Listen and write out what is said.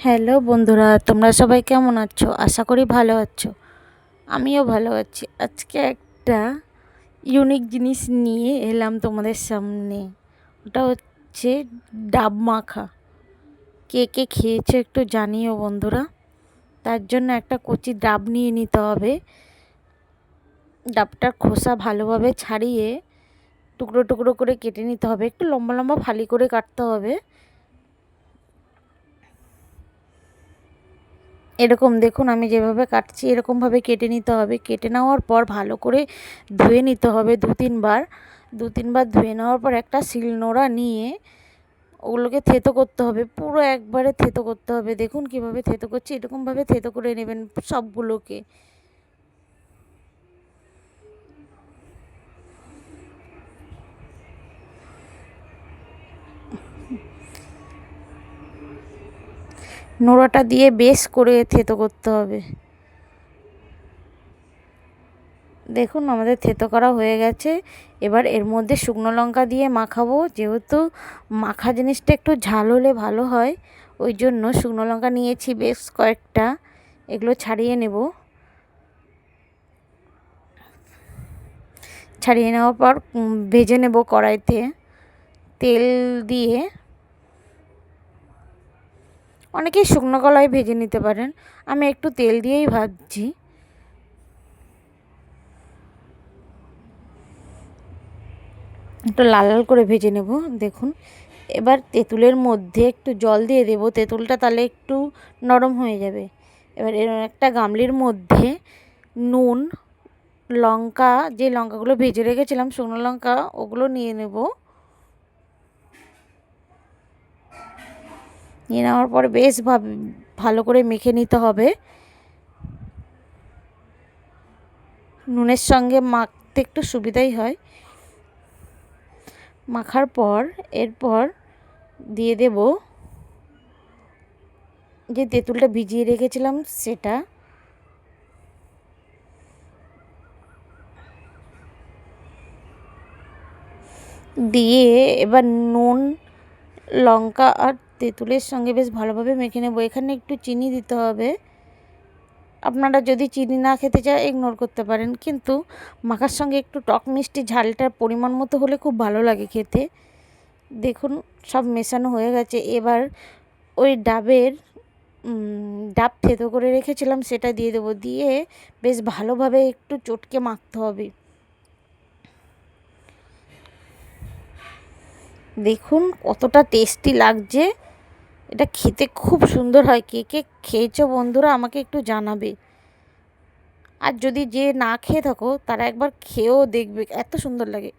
Hello বন্ধুরা, তোমরা সবাই কেমন আছো? আশা করি ভালো আছো। আমিও ভালো আছি। আজকে একটা ইউনিক জিনিস নিয়ে এলাম তোমাদের সামনে। ওটা হচ্ছে ডাব মাখা। কে কে খেয়েছো একটু জানিও বন্ধুরা। তার জন্য একটা কচি ডাব নিয়ে নিতে হবে। ডাবটার খোসা ভালোভাবে ছাড়িয়ে টুকরো টুকরো করে কেটে নিতে হবে। একটু লম্বা লম্বা ফালি করে কাটতে হবে। এরকম দেখুন, আমি যেভাবে কাটছি, এরকমভাবে কেটে নিতে হবে। কেটে নেওয়ার পর ভালো করে ধুয়ে নিতে হবে দু তিনবার দু তিনবার ধুয়ে নেওয়ার পর একটা শিলনোড়া নিয়ে ওগুলোকে থেতো করতে হবে। পুরো একবারে থেতো করতে হবে। দেখুন কীভাবে থেতো করছি, এরকমভাবে থেতো করে নেবেন সবগুলোকে। নোড়াটা দিয়ে বেশ করে থেতো করতে হবে। দেখুন, আমাদের থেতো করা হয়ে গেছে। এবার এর মধ্যে শুকনো লঙ্কা দিয়ে মাখাবো। যেহেতু মাখা জিনিসটা একটু ঝাল হলে ভালো হয়, ওই জন্য শুকনো লঙ্কা নিয়েছি বেশ কয়েকটা। এগুলো ছাড়িয়ে নেব। ছাড়িয়ে নেওয়ার পর ভেজে নেব কড়াইতে তেল দিয়ে। অনেকেই শুকনো কলাই ভেজে নিতে পারেন। আমি একটু তেল দিয়েই ভাজছি। একটু লাল লাল করে ভেজে নেব, দেখুন। এবার তেঁতুলের মধ্যে একটু জল দিয়ে দেবো। তেঁতুলটা তাহলে একটু নরম হয়ে যাবে। এবার এর একটা গামলির মধ্যে নুন, লঙ্কা, যে লঙ্কাগুলো ভেজে রেখেছিলাম, শুকনো লঙ্কা, ওগুলো নিয়ে নেব। নিয়ে নেওয়ার পর বেশ ভালো করে মেখে নিতে হবে। নুনের সঙ্গে মাখতে একটু সুবিধাই হয়। মাখার পর, এরপর দিয়ে দেব যে তেঁতুলটা ভিজিয়ে রেখেছিলাম সেটা। দিয়ে এবার নুন লঙ্কা আর তেঁতুলের সঙ্গে বেশ ভালোভাবে মেখে নেব। এখানে একটু চিনি দিতে হবে। আপনারা যদি চিনি না খেতে চায় ইগনোর করতে পারেন। কিন্তু মাখার সঙ্গে একটু টক মিষ্টি ঝালটার পরিমাণ মতো হলে খুব ভালো লাগে খেতে। দেখুন, সব মেশানো হয়ে গেছে। এবার ওই ডাবের ডাব থেতো করে রেখেছিলাম, সেটা দিয়ে দেবো। দিয়ে বেশ ভালোভাবে একটু চটকে মাখতে হবে। দেখুন কতটা টেস্টি লাগছে। এটা খেতে খুব সুন্দর হয়। কে কে খেয়েছো বন্ধুরা আমাকে একটু জানাবে। আর যদি যে না খেয়ে থাকো, তারা একবার খেয়েও দেখবে, এত সুন্দর লাগে।